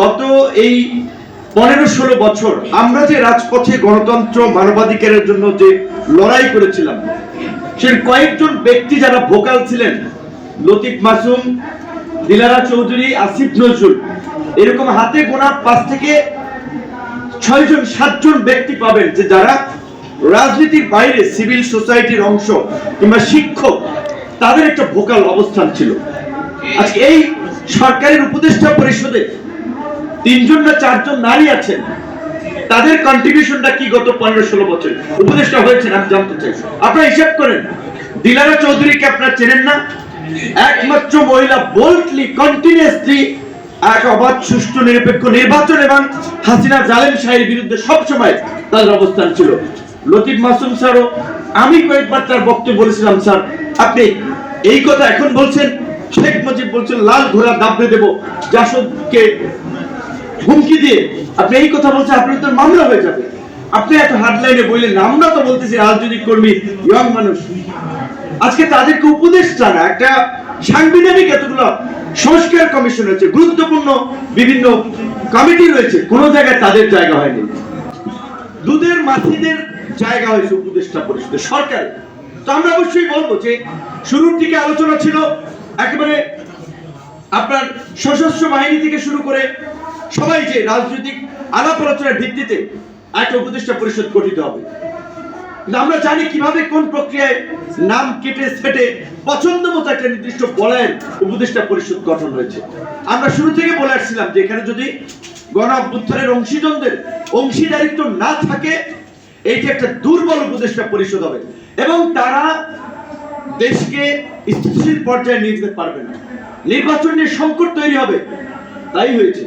গত এই পনেরো ষোলো বছর আমরা যে রাজপথে গণতন্ত্র মানবাধিকারের জন্য যে লড়াই করেছিলাম সে কয়েকজন ব্যক্তি যারা ভোকাল ছিলেন, লতিফ মাসুম, দিলারা চৌধুরী, আসিফ নজরুল, এরকম হাতে গোনা পাঁচ থেকে ছয়জন সাতজন ব্যক্তি পাবেন যে যারা রাজনীতির বাইরে সিভিল সোসাইটির অংশ কিংবা শিক্ষক, তাদের একটা ভোকাল অবস্থান ছিল। আজকে এই সরকারের উপদেষ্টা পরিষদে তিনজন না চারজন নারী আছেন, তাদের কন্ট্রিবিউশনটা কি গত পনেরো ষোলো বছর? উপদেষ্টা হয়েছেন, আমি জানতে চাই। আপনারা হিসাব করেন, দিলারা চৌধুরীকে আপনারা চেনেন না? একমাত্র মহিলা বোল্টলি কন্টিনিউসলি এক অবাধ, সুষ্ঠু, নিরপেক্ষ নির্বাচন এবং হাসিনা, জালেম শাহের বিরুদ্ধে সবসময় তাদের অবস্থান ছিল। লতিফ মাসুম স্যারও, আমি কয়েকবার তার বক্তব্য বলেছিলাম, স্যার, আপনি এই কথা এখন বলছেন, শেখ মুজিব বলছেন, লাল ঘোড়া দাবড়ে দেব, জাসদকে হুমকি দিয়ে আপনি এই কথা বলছেন, আপনার তো মামলা হয়ে যাবে। আপনি এত হার্ডলাইনে বললেন, আমরা তো বলতেছি রাজনৈতিক কর্মী ইয়ং মানুষ। আজকে তাদেরকে উপদেষ্টা না একটা সাংবিধানিক এতগুলো সংস্কার কমিশন রয়েছে, গুরুত্বপূর্ণ বিভিন্ন কমিটি রয়েছে, কোনো জায়গায় তাদের জায়গা হয়নি। দুধের মাছিদের জায়গা হয়েছে উপদেষ্টা পরিষদে সরকার তো আমরা অবশ্যই বলব যে, শুরুর দিকে আলোচনা ছিল, একেবারে আপনার সশস্ত্র বাহিনী থেকে শুরু করে সবাই যে রাজনৈতিক আলাপ আলোচনার ভিত্তিতে একটা উপদেষ্টা পরিষদ গঠিত হবে। আমরা জানি কীভাবে কোন প্রক্রিয়ায় নাম কেটে সেটে পছন্দ মতো একটা নির্দিষ্ট বলয়ের উপদেষ্টা পরিষদ গঠন হয়েছে। আমরা শুরু থেকে বলে আসছিলাম যে এখানে যদি গণ অভ্যুত্থানের অংশীজনদের অংশীদারিত্ব না থাকে, এইটি একটা দুর্বল উপদেষ্টা পরিষদ হবে এবং তারা দেশকে স্থিতিশীল পর্যায়ে নিয়ে যেতে পারবে না। নির্বাচন নিয়ে সংকট তৈরি হবে, তাই হয়েছে।